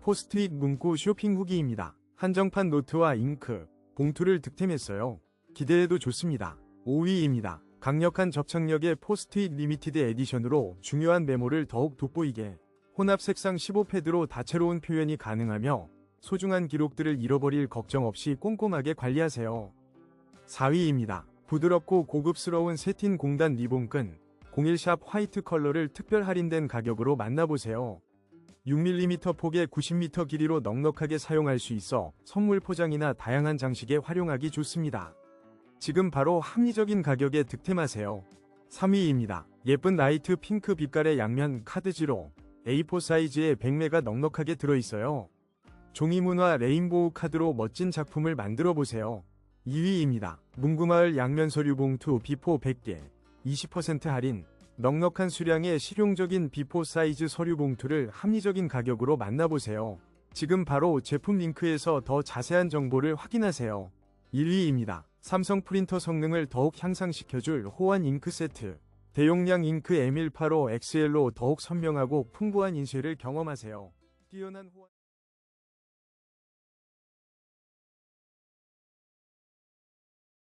포스트잇 문구 쇼핑 후기입니다. 한정판 노트와 잉크, 봉투를 득템했어요. 기대해도 좋습니다. 5위입니다. 강력한 접착력의 포스트잇 리미티드 에디션으로 중요한 메모를 더욱 돋보이게 혼합 색상 15패드로 다채로운 표현이 가능하며 소중한 기록들을 잃어버릴 걱정 없이 꼼꼼하게 관리하세요. 4위입니다. 부드럽고 고급스러운 세틴 공단 리본끈 01샵 화이트 컬러를 특별 할인된 가격으로 만나보세요. 6mm 폭의 90m 길이로 넉넉하게 사용할 수 있어 선물 포장이나 다양한 장식에 활용하기 좋습니다. 지금 바로 합리적인 가격에 득템하세요. 3위입니다. 예쁜 라이트 핑크 빛깔의 양면 카드지로 A4 사이즈의 100매가 넉넉하게 들어있어요. 종이문화 레인보우 카드로 멋진 작품을 만들어 보세요. 2위입니다. 문구마을 양면 서류 봉투 비포 100개 20% 할인 넉넉한 수량의 실용적인 비포 사이즈 서류 봉투를 합리적인 가격으로 만나보세요. 지금 바로 제품 링크에서 더 자세한 정보를 확인하세요. 1위입니다. 삼성 프린터 성능을 더욱 향상시켜줄 호환 잉크 세트. 대용량 잉크 M185 XL로 더욱 선명하고 풍부한 인쇄를 경험하세요. 뛰어난 호환